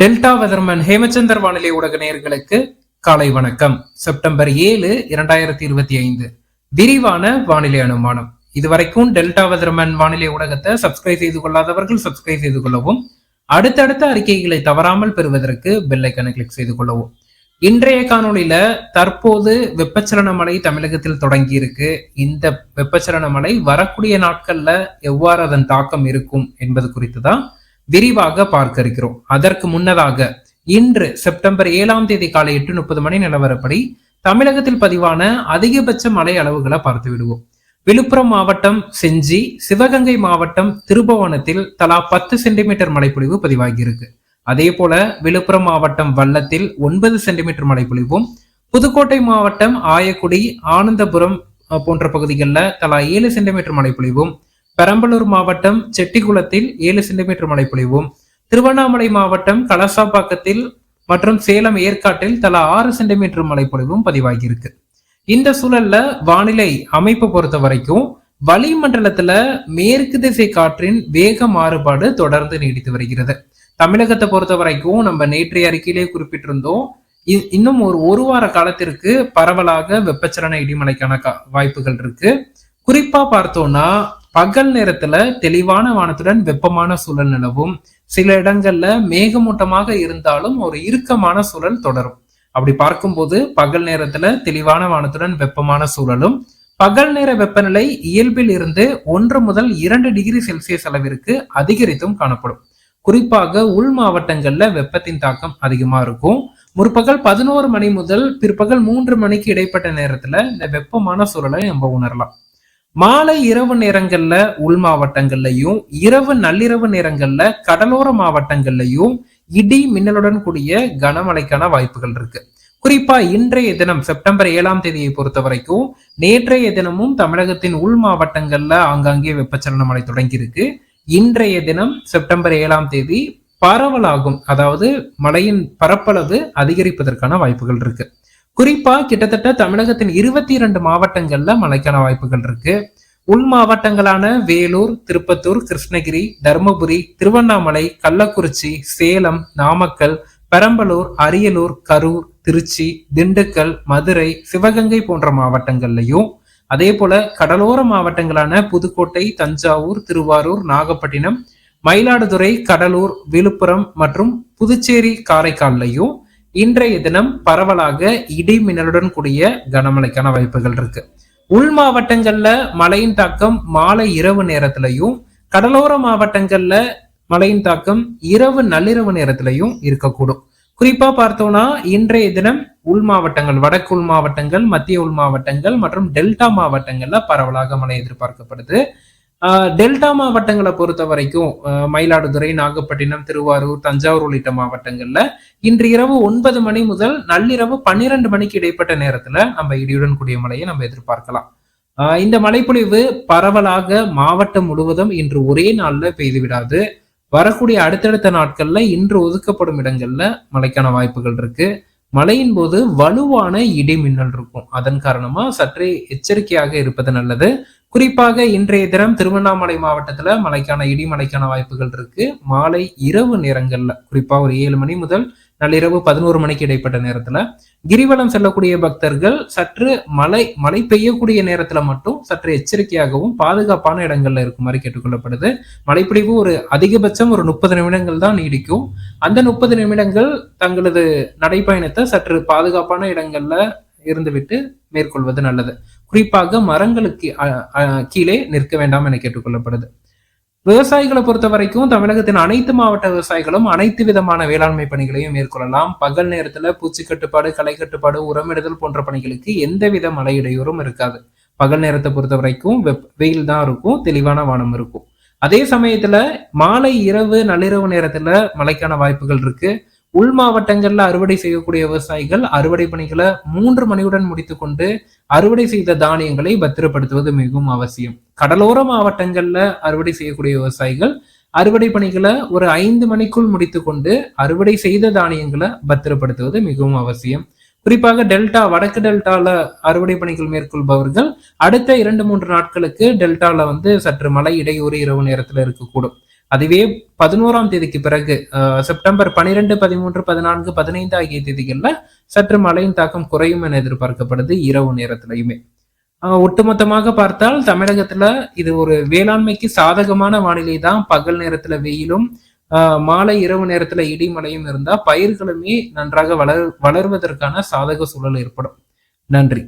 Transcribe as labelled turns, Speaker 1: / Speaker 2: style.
Speaker 1: Delta weatherman Hemachandar வானிலை ஊடக நேர்களுக்கு காலை வணக்கம். செப்டம்பர் ஏழு இரண்டாயிரத்தி இருபத்தி ஐந்து. விரிவான வானிலை அனுமானம். இதுவரைக்கும் டெல்டா வெதர்மன் வானிலை ஊடகத்தை சப்ஸ்கிரைப் செய்து கொள்ளாதவர்கள் சப்ஸ்கிரைப் செய்து கொள்ளவும் அடுத்தடுத்த அறிக்கைகளை தவறாமல் பெறுவதற்கு பெல்லைக்கனை கிளிக் செய்து கொள்ளவும். இன்றைய காணொளியில தற்போது வெப்பச்சலன மழை தமிழகத்தில் தொடங்கி இருக்கு இந்த வெப்பச்சலன மழை வரக்கூடிய நாட்கள்ல எவ்வாறு அதன் தாக்கம் இருக்கும் என்பது குறித்து தான் விரிவாக பார்க்க இருக்கிறோம் அதற்கு முன்னதாக இன்று செப்டம்பர் ஏழாம் தேதி காலை எட்டு முப்பது மணி நிலவரப்படி தமிழகத்தில் பதிவான அதிகபட்ச மழை அளவுகளை பார்த்து விடுவோம். விழுப்புரம் மாவட்டம் செஞ்சி சிவகங்கை மாவட்டம் திருபுவனத்தில் தலா பத்து சென்டிமீட்டர் மழைப்பொழிவு பதிவாகியிருக்கு. அதே போல விழுப்புரம் மாவட்டம் வல்லத்தில் ஒன்பது சென்டிமீட்டர் மழைப்பொழிவும் புதுக்கோட்டை மாவட்டம் ஆயக்குடி ஆனந்தபுரம் போன்ற பகுதிகளில் தலா ஏழு சென்டிமீட்டர் மழைப்பொழிவும் பெரம்பலூர் மாவட்டம் செட்டிகுளத்தில் ஏழு சென்டிமீட்டர் மழைப்பொழிவும் திருவண்ணாமலை மாவட்டம் கலசாப்பாக்கத்தில் மற்றும் சேலம் ஏற்காட்டில் தலா ஆறு சென்டிமீட்டர் மழைப்பொழிவும் பதிவாகியிருக்கு. இந்த சூழல்ல வானிலை அமைப்பு பொறுத்த வரைக்கும் வளிமண்டலத்துல மேற்கு திசை காற்றின் வேக மாறுபாடு தொடர்ந்து நீடித்து வருகிறது. தமிழகத்தை பொறுத்த வரைக்கும் நம்ம நேற்றைய அறிக்கையிலே குறிப்பிட்டிருந்தோம். இ- இன்னும் ஒரு ஒரு வார காலத்திற்கு பரவலாக வெப்பச்சலன இடிமலைக்கான கா- வாய்ப்புகள் இருக்கு. குறிப்பா பார்த்தோம்னா பகல் நேரத்துல தெளிவான வானத்துடன் வெப்பமான சூழல் நிலவும். சில இடங்கள்ல மேகமூட்டமாக இருந்தாலும் ஒரு இறுக்கமான சூழல் தொடரும். அப்படி பார்க்கும்போது பகல் நேரத்துல தெளிவான வானத்துடன் வெப்பமான சூழலும் பகல் நேர வெப்பநிலை இயல்பில் இருந்து ஒன்று முதல் இரண்டு டிகிரி செல்சியஸ் அளவிற்கு அதிகரித்தும் காணப்படும். குறிப்பாக உள் மாவட்டங்கள்ல வெப்பத்தின் தாக்கம் அதிகமா இருக்கும். முற்பகல் பதினோரு மணி முதல் பிற்பகல் மூன்று மணிக்கு இடைப்பட்ட நேரத்துல இந்த வெப்பமான சூழலை நம்ம உணரலாம். மாலை இரவு நேரங்கள்ல உள் மாவட்டங்கள்லயும் இரவு நள்ளிரவு நேரங்கள்ல கடலோர மாவட்டங்கள்லயும் இடி மின்னலுடன் கூடிய கனமழைக்கான வாய்ப்புகள் இருக்கு. குறிப்பா இன்றைய தினம் செப்டம்பர் ஏழாம் தேதியை பொறுத்த வரைக்கும் நேற்றைய தினமும் தமிழகத்தின் உள் மாவட்டங்கள்ல ஆங்காங்கே வெப்பச்சலன மழை தொடங்கியிருக்கு. இன்றைய தினம் செப்டம்பர் ஏழாம் தேதி பரவலாகும் அதாவது மழையின் பரப்பளவு அதிகரிப்பதற்கான வாய்ப்புகள் இருக்கு. குறிப்பா கிட்டத்தட்ட தமிழகத்தின் இருபத்தி இரண்டு மாவட்டங்கள்ல மழைக்கான வாய்ப்புகள் இருக்கு. உள் மாவட்டங்களான வேலூர் திருப்பத்தூர் கிருஷ்ணகிரி தருமபுரி திருவண்ணாமலை கள்ளக்குறிச்சி சேலம் நாமக்கல் பெரம்பலூர் அரியலூர் கரூர் திருச்சி திண்டுக்கல் மதுரை சிவகங்கை போன்ற மாவட்டங்கள்லையும். அதே போல கடலோர மாவட்டங்களான புதுக்கோட்டை தஞ்சாவூர் திருவாரூர் நாகப்பட்டினம் மயிலாடுதுறை கடலூர் விழுப்புரம் மற்றும் புதுச்சேரி காரைக்கால்லையும் இன்றைய தினம் பரவலாக இடி மின்னலுடன் கூடிய கனமழைக்கான வாய்ப்புகள் இருக்கு. உள் மாவட்டங்கள்ல மழையின் தாக்கம் மாலை இரவு நேரத்திலையும் கடலோர மாவட்டங்கள்ல மழையின் தாக்கம் இரவு நள்ளிரவு நேரத்திலையும் இருக்கக்கூடும். குறிப்பா பார்த்தோம்னா இன்றைய தினம் உள் மாவட்டங்கள் வடக்கு உள் மாவட்டங்கள் மத்திய உள் மாவட்டங்கள் மற்றும் டெல்டா மாவட்டங்கள்ல பரவலாக மழை எதிர்பார்க்கப்படுது. டெல்டா மாவட்டங்களை பொறுத்த வரைக்கும் மயிலாடுதுறை நாகப்பட்டினம் திருவாரூர் தஞ்சாவூர் உள்ளிட்ட மாவட்டங்கள்ல இன்று இரவு ஒன்பது மணி முதல் நள்ளிரவு பன்னிரண்டு மணிக்கு இடைப்பட்ட நேரத்துல நம்ம இடியுடன் கூடிய மழையை நம்ம எதிர்பார்க்கலாம். ஆஹ் இந்த மழைப்பொழிவு பரவலாக மாவட்டம் முழுவதும் இன்று ஒரே நாள்ல பெய்து விடாது. வரக்கூடிய அடுத்தடுத்த நாட்கள்ல இன்று ஒதுக்கப்படும் இடங்கள்ல மழைக்கான வாய்ப்புகள் இருக்கு. மழையின் போது வலுவான இடி மின்னல் இருக்கும். அதன் காரணமா சற்றே எச்சரிக்கையாக இருப்பது நல்லது. குறிப்பாக இன்றைய தினம் திருவண்ணாமலை மாவட்டத்துல மழைக்கான இடிமழைக்கான வாய்ப்புகள் இருக்கு. மாலை இரவு நேரங்கள்ல குறிப்பா ஒரு ஏழு மணி முதல் நள்ளிரவு பதினோரு மணிக்கு இடைப்பட்ட நேரத்துல கிரிவலம் செல்லக்கூடிய பக்தர்கள் சற்று மழை மழை பெய்யக்கூடிய நேரத்துல மட்டும் சற்று எச்சரிக்கையாகவும் பாதுகாப்பான இடங்கள்ல இருக்குமாறு கேட்டுக்கொள்ளப்படுது. மழைப்பிடிவு ஒரு அதிகபட்சம் ஒரு முப்பது நிமிடங்கள் தான் நீடிக்கும். அந்த முப்பது நிமிடங்கள் தங்களது நடைப்பயணத்தை சற்று பாதுகாப்பான இடங்கள்ல இருந்துவிட்டு மேற்கொள்வது நல்லது. குறிப்பாக மரங்களுக்கு அ- கீழே நிற்க வேண்டாம் என கேட்டுக்கொள்ளப்படுது. விவசாயிகளை பொறுத்த வரைக்கும் தமிழகத்தின் அனைத்து மாவட்ட விவசாயிகளும் அனைத்து விதமான வேளாண்மை பணிகளையும் மேற்கொள்ளலாம். பகல் நேரத்துல பூச்சி கட்டுப்பாடு களை கட்டுப்பாடு உரமிடுதல் போன்ற பணிகளுக்கு எந்தவித மழை இடையூறும் இருக்காது. பகல் நேரத்தை பொறுத்த வரைக்கும் வெப் வெயில் தான் இருக்கும் தெளிவான வானம் இருக்கும். அதே சமயத்துல மாலை இரவு நள்ளிரவு நேரத்துல மழைக்கான வாய்ப்புகள் இருக்கு. உள் மாவட்டங்கள்ல அறுவடை செய்யக்கூடிய விவசாயிகள் அறுவடை பணிகளை மூன்று மணியுடன் முடித்துக்கொண்டு அறுவடை செய்த தானியங்களை பத்திரப்படுத்துவது மிகவும் அவசியம். கடலோர மாவட்டங்கள்ல அறுவடை செய்யக்கூடிய விவசாயிகள் அறுவடை பணிகளை ஒரு ஐந்து மணிக்குள் முடித்துக்கொண்டு அறுவடை செய்த தானியங்களை பத்திரப்படுத்துவது மிகவும் அவசியம். குறிப்பாக டெல்டா வடக்கு டெல்டால அறுவடை பணிகள் மேற்கொள்பவர்கள் அடுத்த இரண்டு மூன்று நாட்களுக்கு டெல்டால வந்து சற்று மழை இடையூறு இரவு நேரத்துல இருக்கக்கூடும். அதுவே பதினோராம் தேதிக்கு பிறகு செப்டம்பர் பனிரெண்டு பதிமூன்று பதினான்கு பதினைந்து ஆகிய தேதிகள்ல சற்று மழையின் தாக்கம் குறையும் என எதிர்பார்க்கப்படுது இரவு நேரத்திலையுமே. ஒட்டுமொத்தமாக பார்த்தால் தமிழகத்துல இது ஒரு வேளாண்மைக்கு சாதகமான வானிலை தான். பகல் நேரத்துல வெயிலும் மாலை இரவு நேரத்துல இடிமலையும் இருந்தா பயிர்களுமே நன்றாக வளர் வளர்வதற்கான சாதக சூழல் ஏற்படும். நன்றி.